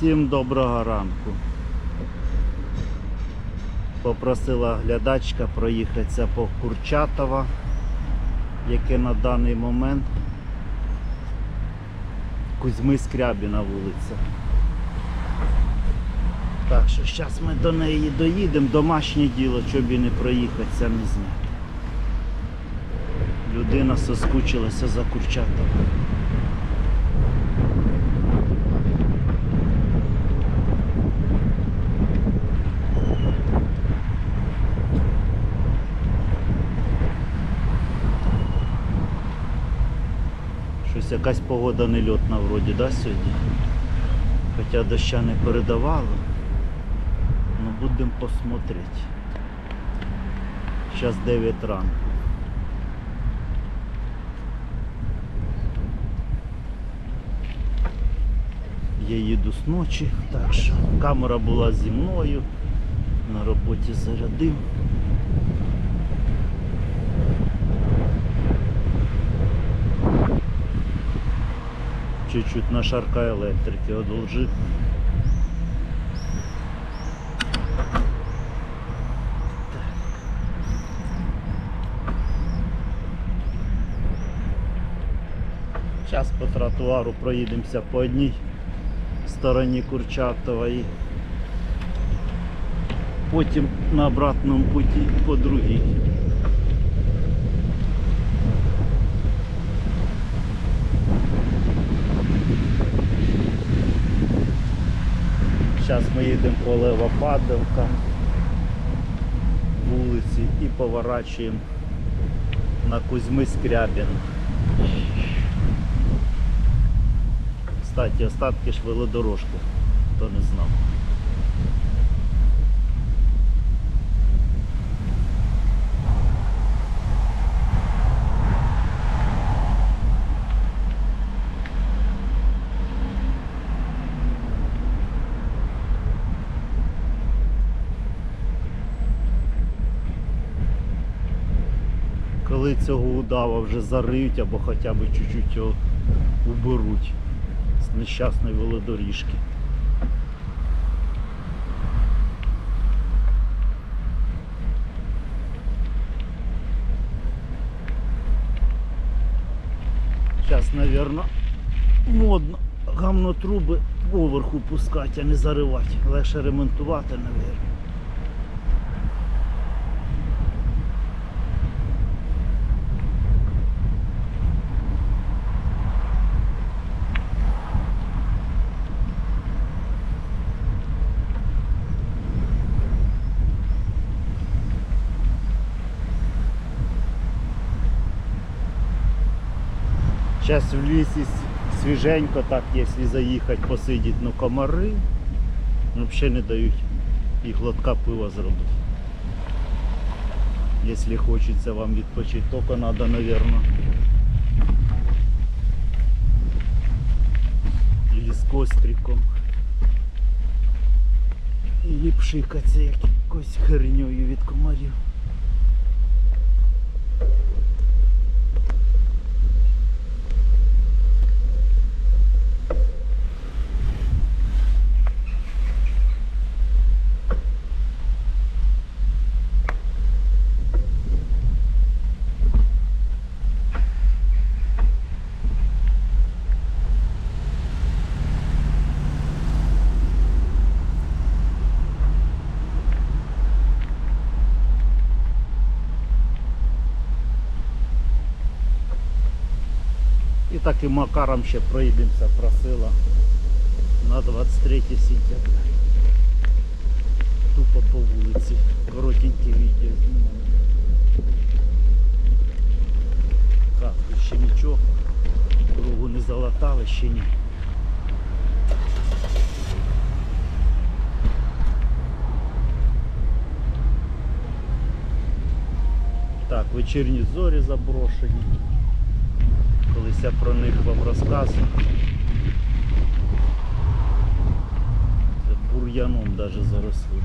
Всім доброго ранку. Попросила глядачка проїхатися по Курчатова, яке на даний момент Кузьми Скрябіна вулиця. Так що зараз ми до неї доїдемо, домашнє діло, щоб і не проїхатися, не зняти. Людина соскучилася за Курчатова. Щось якась погода нельотна вроді, да, сьогодні? Хоча доща не передавало. Ну будемо посмотрети. Зараз 9 ранку. Я їду з ночі, так що камера була зі мною, на роботі зарядив. Чуть-чуть на шарка електрики одолжив. Зараз по тротуару проїдемося по одній стороні Курчатова і потім на обратному путі по другій. Зараз ми їдемо по Левопадовка вулиці і поворачуємо на Кузьми Скрябін. Кстати, остатки ж велодорожки, хто не знав. Цього удава вже зариють або хоча б чуть-чуть його уберуть з нещасної велодоріжки. Зараз, мабуть, модно гамнотруби поверху пускати, а не заривати. Легше ремонтувати, мабуть. Зараз в лісі свіженько, так, якщо заїхати, посидіти, ну комари ну, взагалі не дають і глотка пива зробити. Якщо хочеться вам відпочити, тільки треба, мабуть. Или з костриком. Или пшикатися якоюсь херньою від комарів. І таким макаром ще проїдемося, просила на 23 сентября. Тупо по вулиці. Коротеньке відео знімаю. Так, тут ще нічого. Кругу не залатали, ще ні. Так, вечірні зорі заброшені. Колись я про них вам розказував. Бур'яном навіть заросли.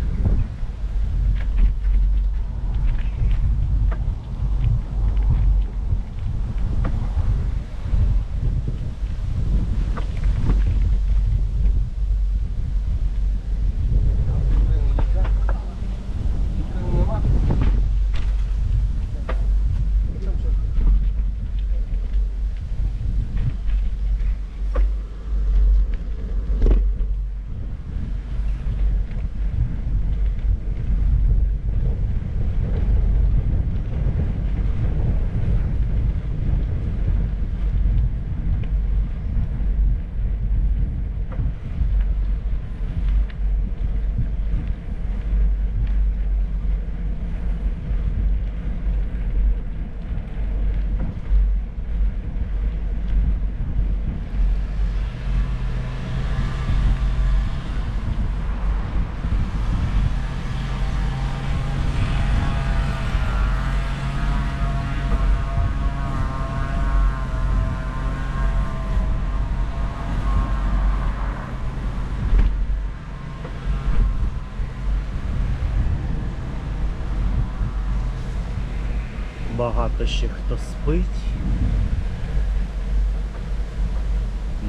Багато ще хто спить.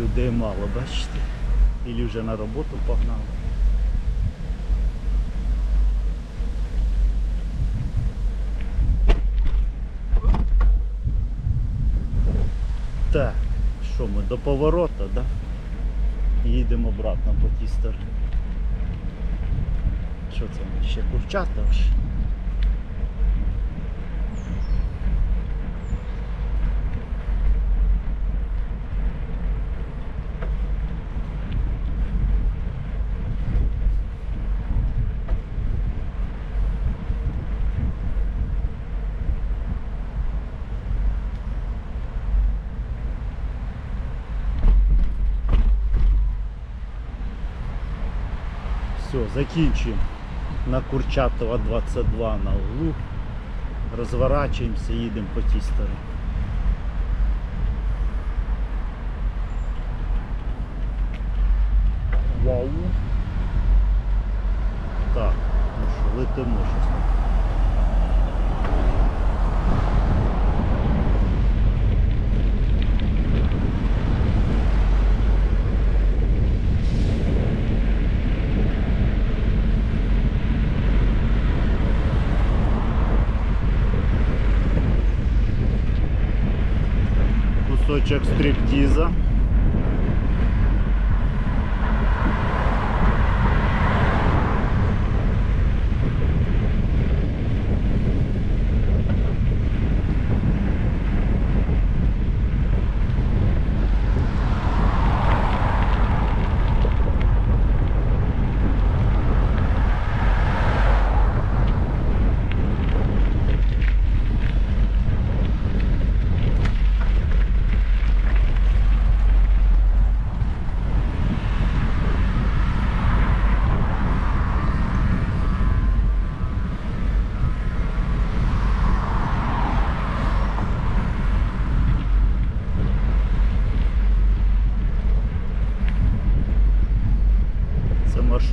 Людей мало, бачите? Ілі вже на роботу погнали. Так, що ми до поворота, да? Їдемо обратно по тій стороні. Що це ще курчата ж? Все, закінчуємо на Курчатова 22 на углу. Розворачуємося, їдемо по тій стороні. Вау. Так, ну що, летимо щось. Стриптиза.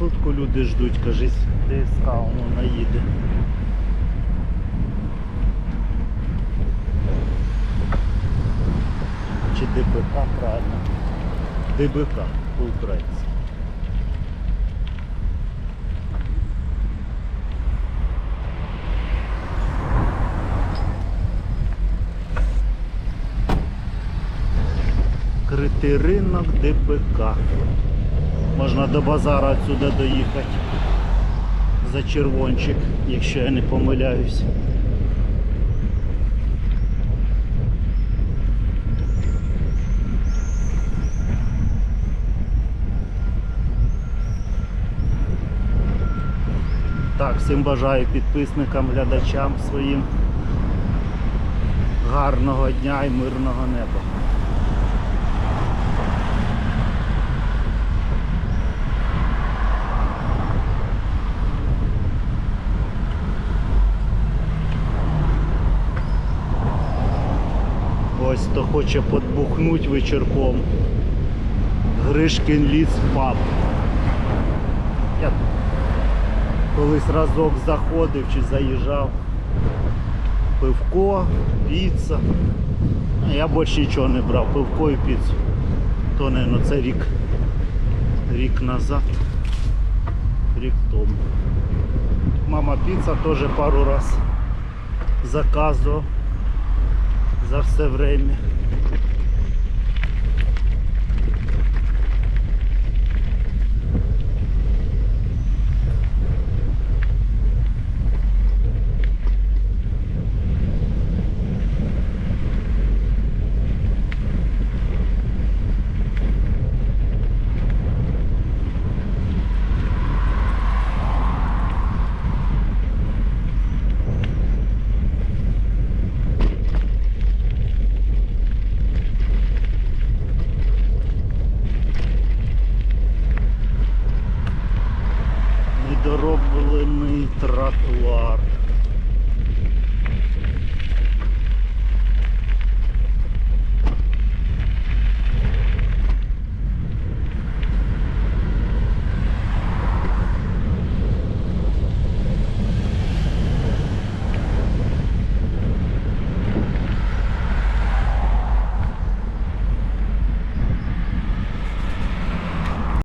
Маршрутку люди ждуть, кажись, ДСК воно наїде. Чи ДБК правильно? ДБК по-українськи. Критий ринок ДБК. Можна до базара отсюда доїхати. За червончик, якщо я не помиляюсь. Так, всім бажаю підписникам, глядачам своїм гарного дня і мирного неба. Хто хоче подбухнуть вечірком. Гришкін ліс паб. Я колись разок заходив чи заїжджав. Пивко, піца. Я більше нічого не брав, пивко і піцу. То, не, це рік. Рік назад. Рік тому. Мама піца теж пару раз заказував за все время.